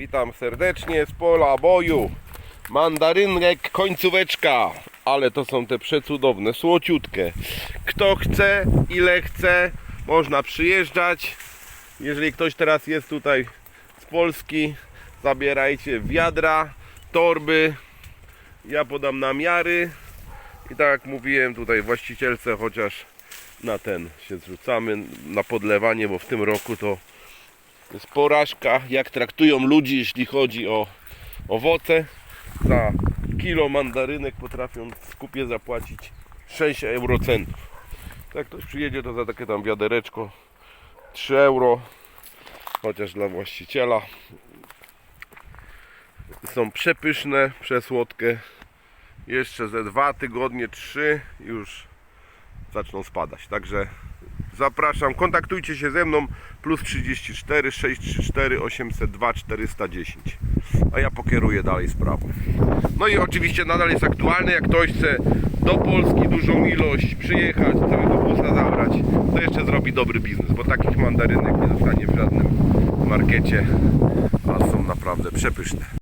Witam serdecznie z pola boju. Mandarynek, końcóweczka. Ale to są te przecudowne, słociutkie. Kto chce, ile chce, można przyjeżdżać. Jeżeli ktoś teraz jest tutaj z Polski, zabierajcie wiadra, torby. Ja podam namiary. I tak jak mówiłem tutaj właścicielce, chociaż na ten się zrzucamy, na podlewanie, bo w tym roku to jest porażka, jak traktują ludzi, jeśli chodzi o owoce. Za kilo mandarynek potrafią w skupie zapłacić 6 eurocentów. Jak ktoś przyjedzie, to za takie tam wiadereczko 3 euro, chociaż dla właściciela. Są przepyszne, przesłodkie. Jeszcze ze dwa tygodnie, trzy już zaczną spadać. Także zapraszam, kontaktujcie się ze mną. Plus 34 634 802 410 a ja pokieruję dalej sprawą. No i oczywiście nadal jest aktualny jak ktoś chce do Polski dużą ilość przyjechać całego busa zabrać to jeszcze zrobi dobry biznes bo takich mandarynek nie dostanie w żadnym markecie a są naprawdę przepyszne